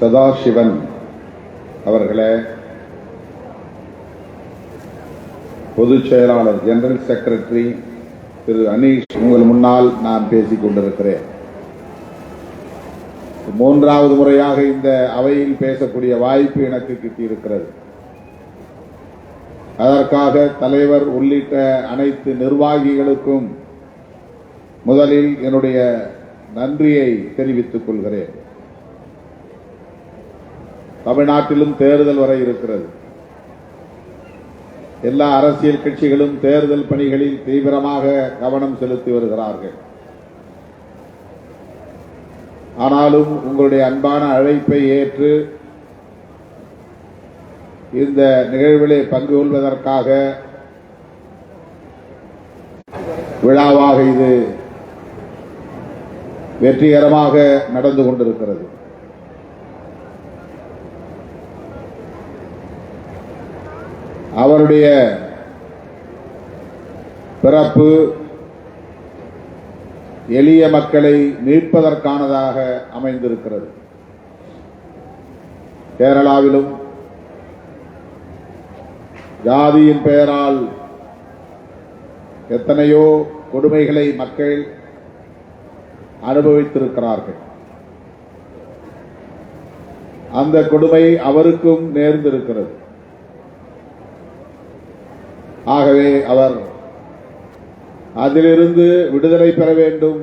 சதாசிவன் அவர்களை பொதுச் செயலாளர் ஜெனரல் செக்ரட்டரி திரு அனீஷ் உங்கள் முன்னால் நான் பேசிக் கொண்டிருக்கிறேன். மூன்றாவது முறையாக இந்த அவையில் பேசக்கூடிய வாய்ப்பு எனக்கு கிட்டியிருக்கிறது. அதற்காக தலைவர் உள்ளிட்ட அனைத்து நிர்வாகிகளுக்கும் முதலில் என்னுடைய நன்றியை தெரிவித்துக் கொள்கிறேன். தமிழ்நாட்டிலும் தேர்தல் வர இருக்கிறது. எல்லா அரசியல் கட்சிகளும் தேர்தல் பணிகளில் தீவிரமாக கவனம் செலுத்தி வருகிறார்கள். ஆனாலும் உங்களுடைய அன்பான அழைப்பை ஏற்று இந்த நிகழ்விலே பங்கு கொள்வதற்காக விழாவாக இது வெற்றிகரமாக நடந்து கொண்டிருக்கிறது. அவருடைய பிறப்பு எளிய மக்களை மீட்பதற்கானதாக அமைந்திருக்கிறது. கேரளாவிலும் ஜாதியின் பெயரால் எத்தனையோ கொடுமைகளை மக்கள் அனுபவித்திருக்கிறார்கள். அந்த கொடுமை அவருக்கும் நேர்ந்திருக்கிறது. ஆகவே அவர் அதிலிருந்து விடுதலை பெற வேண்டும்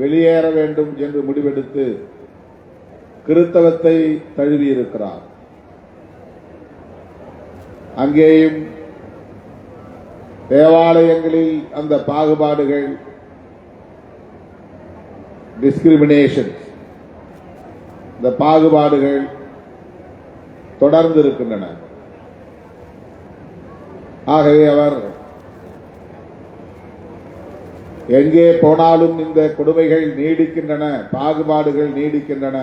வெளியேற வேண்டும் என்று முடிவெடுத்து கிறித்தவத்தை தழுவியிருக்கிறார். அங்கேயும் தேவாலயங்களில் அந்த பாகுபாடுகள் டிஸ்கிரிமினேஷன் இந்த பாகுபாடுகள் தொடர்ந்து இருக்கின்றன ஆகவே அவர் எங்கே போனாலும் இந்த கொடுமைகள் நீடிக்கின்றன பாகுபாடுகள் நீடிக்கின்றன.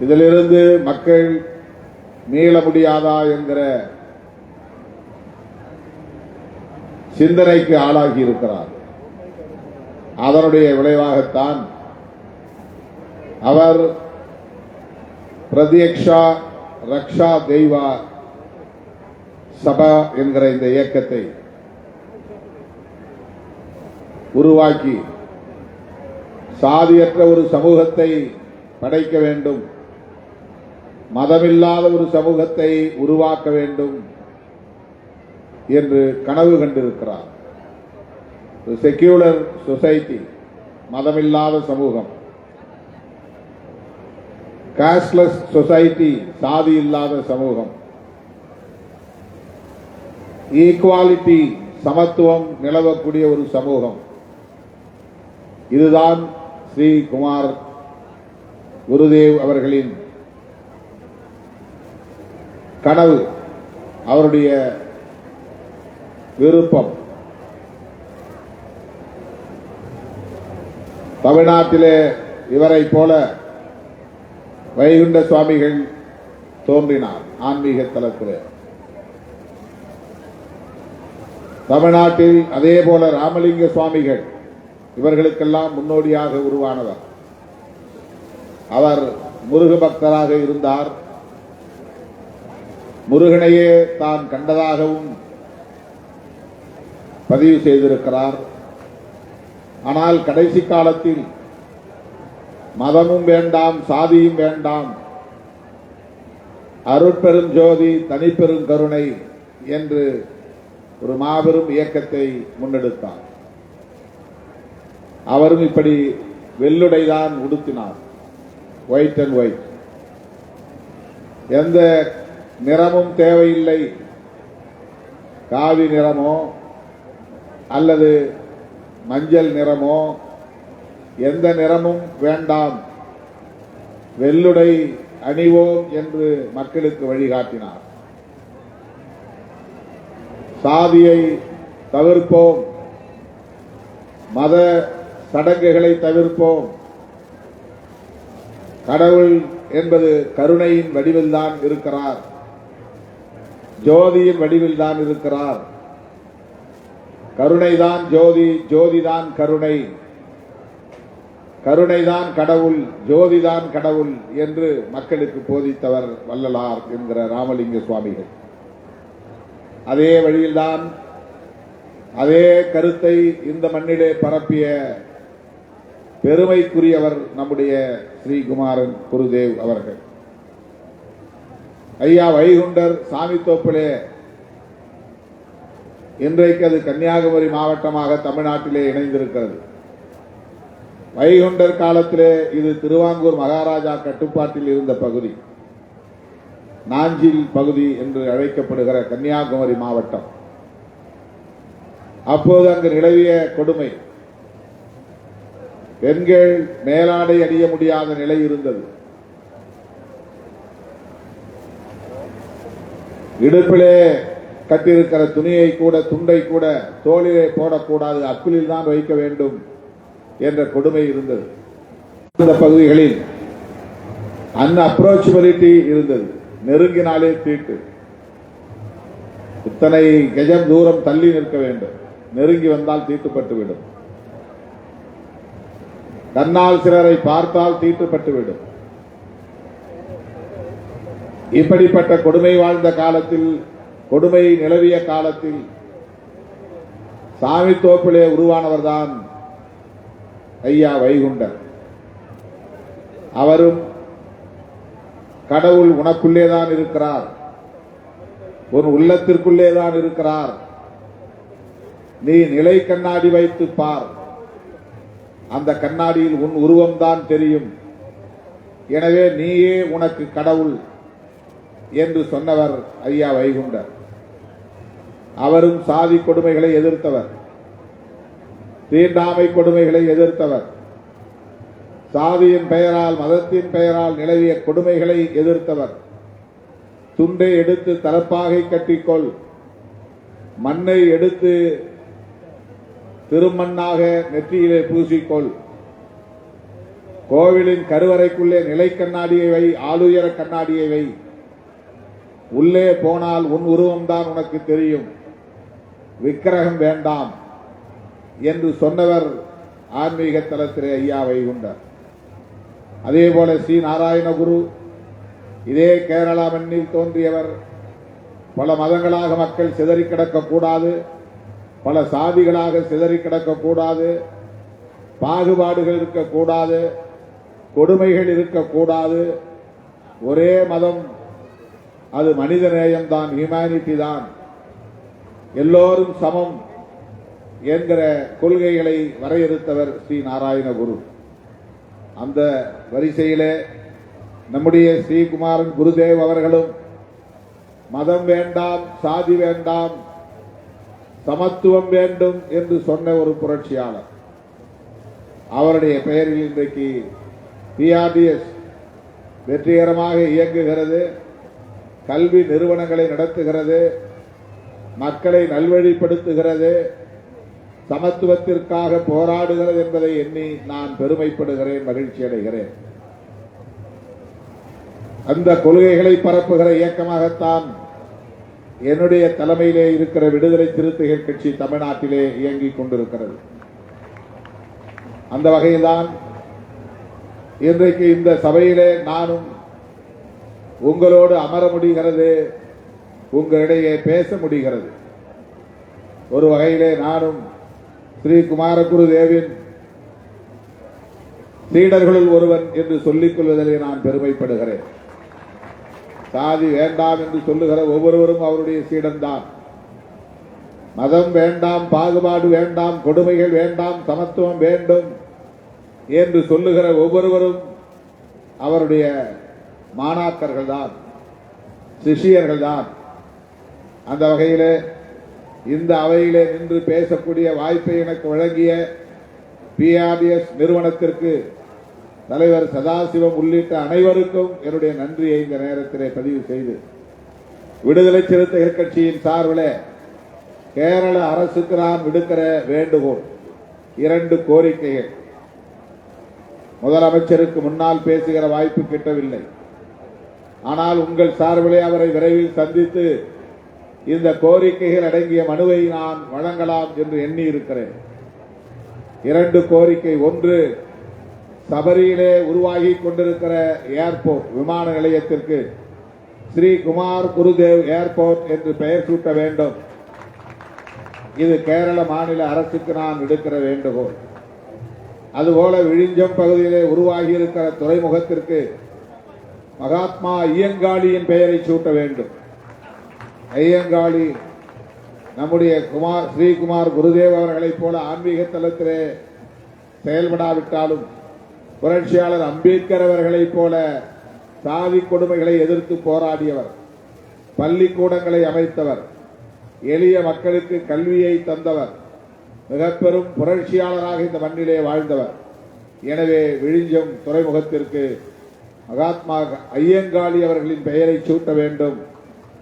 இதிலிருந்து மக்கள் மீள முடியாதா என்கிற சிந்தனைக்கு ஆளாகி இருக்கிறார். அதனுடைய விளைவாகத்தான் அவர் பிரத்யக்ஷா ரக்ஷா தெய்வா சபா என்கிற இந்த இயக்கத்தை உருவாக்கி சாதியற்ற ஒரு சமூகத்தை படைக்க வேண்டும். மதமில்லாத ஒரு சமூகத்தை உருவாக்க வேண்டும் என்று கனவு கண்டிருக்கிறார். செக்யூலர் சொசைட்டி மதமில்லாத சமூகம். கேஷ்லெஸ் சொசைட்டி சாதி இல்லாத சமூகம். ஈக்குவாலிட்டி சமத்துவம் நிலவக்கூடிய ஒரு சமூகம். இதுதான் ஸ்ரீ குமார் குருதேவ் அவர்களின் கனவு அவருடைய விருப்பம். தமிழ்நாட்டிலே இவரை போல வைகுண்ட சுவாமிகள் தோன்றினார் ஆன்மீக தலத்திலே தமிழ்நாட்டில் அதே போல ராமலிங்க சுவாமிகள் இவர்களுக்கெல்லாம் முன்னோடியாக உருவானவர். அவர் முருக பக்தராக இருந்தார். முருகனையே தான் கண்டதாகவும் பதிவு செய்திருக்கிறார். ஆனால் கடைசி காலத்தில் மதமும் வேண்டாம் சாதியும் வேண்டாம் அருட்பெரும் ஜோதி தனிப்பெரும் கருணை என்று ஒரு மாபெரும் இயக்கத்தை முன்னெடுத்தார். அவரும் இப்படி வெள்ளுடைதான் உடுத்தினார். ஒயிட் அண்ட் ஒயிட் எந்த நிறமும் தேவையில்லை. காவி நிறமோ அல்லது மஞ்சள் நிறமோ எந்த நிறமும் வேண்டாம். வெள்ளுடை அணிவோம் என்று மக்களுக்கு வழிகாட்டினார். சாதியை தவிர்ப்போம். மத சடங்குகளை தவிர்ப்போம். கடவுள் என்பது கருணையின் வடிவில்தான் இருக்கிறார். ஜோதியின் வடிவில்தான் இருக்கிறார். கருணைதான் ஜோதி ஜோதிதான் கருணை. கருணைதான் கடவுள் ஜோதிதான் கடவுள் என்று மக்களுக்கு போதித்தவர் வல்லலார் என்கிற ராமலிங்க சுவாமிகள். அதே வழியில்தான் அதே கருத்தை இந்த மண்ணிலே பரப்பிய பெருமைக்குரியவர் நம்முடைய ஸ்ரீகுமாரன் குருதேவ் அவர்கள். ஐயா வைகுண்டர் சாமித்தோப்பிலே இன்றைக்கு அது கன்னியாகுமரி மாவட்டமாக தமிழ்நாட்டிலே இணைந்திருக்கிறது. வைகுண்டர் காலத்திலே இது திருவாங்கூர் மகாராஜா கட்டுப்பாட்டில் இருந்த பகுதி. நாஞ்சில் பகுதி என்று அழைக்கப்படுகிற கன்னியாகுமரி மாவட்டம். அப்போது அங்கு நிலவிய கொடுமை. பெண்கள் மேலாடை அணிய முடியாத நிலை இருந்தது. இடுப்பிலே கட்டியிருக்கிற துணியை கூட துண்டை கூட தோளிலே போடக்கூடாது அப்பிலில் தான் வைக்க வேண்டும் என்ற கொடுமை இருந்தது. இந்த பகுதிகளில் அன் அப்ரோச்சபிலிட்டி இருந்தது. நெருங்கினாலே தீட்டு. இத்தனை கஜம் தூரம் தள்ளி நிற்க வேண்டும். நெருங்கி வந்தால் தீட்டுப்பட்டுவிடும். கண்ணால் சிலரை பார்த்தால் தீட்டுப்பட்டுவிடும். இப்படிப்பட்ட கொடுமை வாழ்ந்த காலத்தில் கொடுமை நிலவிய காலத்தில் சாமி தோப்பிலே உருவானவர்தான் ஐயா வைகுண்டர் அவரும் கடவுள் உனக்குள்ளே தான் இருக்கிறார். உன் உள்ளத்திற்குள்ளே தான் இருக்கிறார். நீ நிலை கண்ணாடி வைத்து பார். அந்த கண்ணாடியில் உன் உருவம்தான் தெரியும். எனவே நீயே உனக்கு கடவுள் என்று சொன்னவர் ஐயா வைகுண்டர். அவரும் சாதி கொடுமைகளை எதிர்த்தவர். தீண்டாமை கொடுமைகளை எதிர்த்தவர். சாதியின் பெயரால் மதத்தின் பெயரால் நிலவிய கொடுமைகளை எதிர்த்தவர். துண்டை எடுத்து தலப்பாகை கட்டிக்கொள். மண்ணை எடுத்து திருமண்ணாக நெற்றியிலே பூசிக்கொள். கோவிலின் கருவறைக்குள்ளே நிலை கண்ணாடியை வை ஆளுயர கண்ணாடியை வை. உள்ளே போனால் உன் உருவம்தான் உனக்கு தெரியும். விக்கிரகம் வேண்டாம் என்று சொன்னவர் ஆன்மீக தலத்திலே ஐயாவை உண்டார். அதே போல ஸ்ரீ நாராயணகுரு இதே கேரளா மண்ணில் தோன்றியவர். பல மதங்களாக மக்கள் சிதறி கிடக்கக்கூடாது பல சாதிகளாக சிதறி கிடக்கக்கூடாது பாகுபாடுகள் இருக்கக்கூடாது கொடுமைகள் இருக்கக்கூடாது ஒரே மதம். அது மனித நேயம்தான் ஹியூமனிட்டி தான். எல்லோரும் சமம் என்கிற கொள்கைகளை வரையறுத்தவர் ஸ்ரீ நாராயணகுரு அந்த வரிசையிலே நம்முடைய ஸ்ரீகுமாரன் குருதேவ் அவர்களும் மதம் வேண்டாம் சாதி வேண்டாம் சமத்துவம் வேண்டும் என்று சொன்ன ஒரு புரட்சியாளர். அவருடைய பெயரில் இன்றைக்கு பிஆர்டிஎஸ் வெற்றிகரமாக இயங்குகிறது கல்வி நிறுவனங்களை நடத்துகிறது மக்களை நல்வழிப்படுத்துகிறது சமத்துவத்திற்காக போராடுகிறது என்பதை எண்ணி நான் பெருமைப்படுகிறேன் மகிழ்ச்சி அடைகிறேன். அந்த கொள்கைகளை பரப்புகிற இயக்கமாகத்தான் என்னுடைய தலைமையிலே இருக்கிற விடுதலை திருத்துகள் கட்சி தமிழ்நாட்டிலே இயங்கிக் கொண்டிருக்கிறது. அந்த வகையில்தான் இன்றைக்கு இந்த சபையிலே நானும் உங்களோடு அமர முடிகிறது உங்களிடையே பேச முடிகிறது. ஒரு வகையிலே நானும் ஸ்ரீ குமாரகுரு தேவின் சீடர்களுள் ஒருவன் என்று சொல்லிக் கொள்வதிலே நான் பெருமைப்படுகிறேன். சாதி வேண்டாம் என்று சொல்லுகிற ஒவ்வொருவரும் அவருடைய சீடன்தான். மதம் வேண்டாம் பாகுபாடு வேண்டாம் கொடுமைகள் வேண்டாம் சமத்துவம் வேண்டும் என்று சொல்லுகிற ஒவ்வொருவரும் அவருடைய மாணாக்கர்கள் தான் சிஷியர்கள் தான் அந்த வகையிலே இந்த அவையிலே நின்று பேசக்கூடிய வாய்ப்பை எனக்கு வழங்கிய பிஆர்டிஎஸ் நிறுவனத்திற்கு தலைவர் சதாசிவம் உள்ளிட்ட அனைவருக்கும் என்னுடைய நன்றியை இந்த நேரத்திலே பதிவு செய்து விடுதலை சிறுத்தைகள் கட்சியின் சார்பில் கேரள அரசுக்கு நாம் விடுக்கிற வேண்டுகோள் இரண்டு கோரிக்கைகள். முதலமைச்சருக்கு முன்னால் பேசுகிற வாய்ப்பு கிட்டவில்லை. ஆனால் உங்கள் சார்பிலே அவரை விரைவில் சந்தித்து இந்த கோரிக்கைகள் அடங்கிய மனுவை நான் வழங்கலாம் என்று எண்ணி இருக்கிறேன் இரண்டு கோரிக்கை. ஒன்று சபரியிலே உருவாகி கொண்டிருக்கிற ஏர்போர்ட் விமான நிலையத்திற்கு ஸ்ரீ குமார் குருதேவ் ஏர்போர்ட் என்று பெயர் சூட்ட வேண்டும். இது கேரள மாநில அரசுக்கு நான் விடுக்கிற வேண்டுகோள். அதுபோல விழிஞ்சம் பகுதியிலே உருவாகி இருக்கிற துறைமுகத்திற்கு மகாத்மா ஐயங்காளியின் பெயரை சூட்ட வேண்டும். ஐயங்காளி நம்முடைய குமார் ஸ்ரீகுமார் குருதேவ் அவர்களைப் போல ஆன்மீக தளத்திலே செயல்படாவிட்டாலும் புரட்சியாளர் அம்பேத்கர் அவர்களைப் போல சாதி கொடுமைகளை எதிர்த்து போராடியவர் பள்ளிக்கூடங்களை அமைத்தவர் எளிய மக்களுக்கு கல்வியை தந்தவர் மிக பெரும் புரட்சியாளராக இந்த மண்ணிலே வாழ்ந்தவர். எனவே விழிஞ்சம் துறைமுகத்திற்கு மகாத்மா ஐயங்காளி அவர்களின் பெயரை சூட்ட வேண்டும்.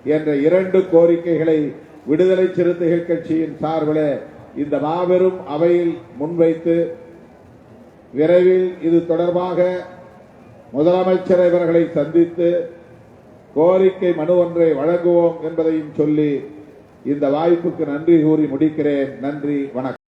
என்ற இரண்டு கோரிக்கைகளை விடுதலை சிறுத்தைகள் கட்சியின் சார்பில் இந்த மாபெரும் அவையில் முன்வைத்து விரைவில் இது தொடர்பாக முதலமைச்சர் இவர்களை சந்தித்து கோரிக்கை மனு ஒன்றை வழங்குவோம் என்பதையும் சொல்லி இந்த வாய்ப்புக்கு நன்றி கூறி முடிக்கிறேன். நன்றி. வணக்கம்.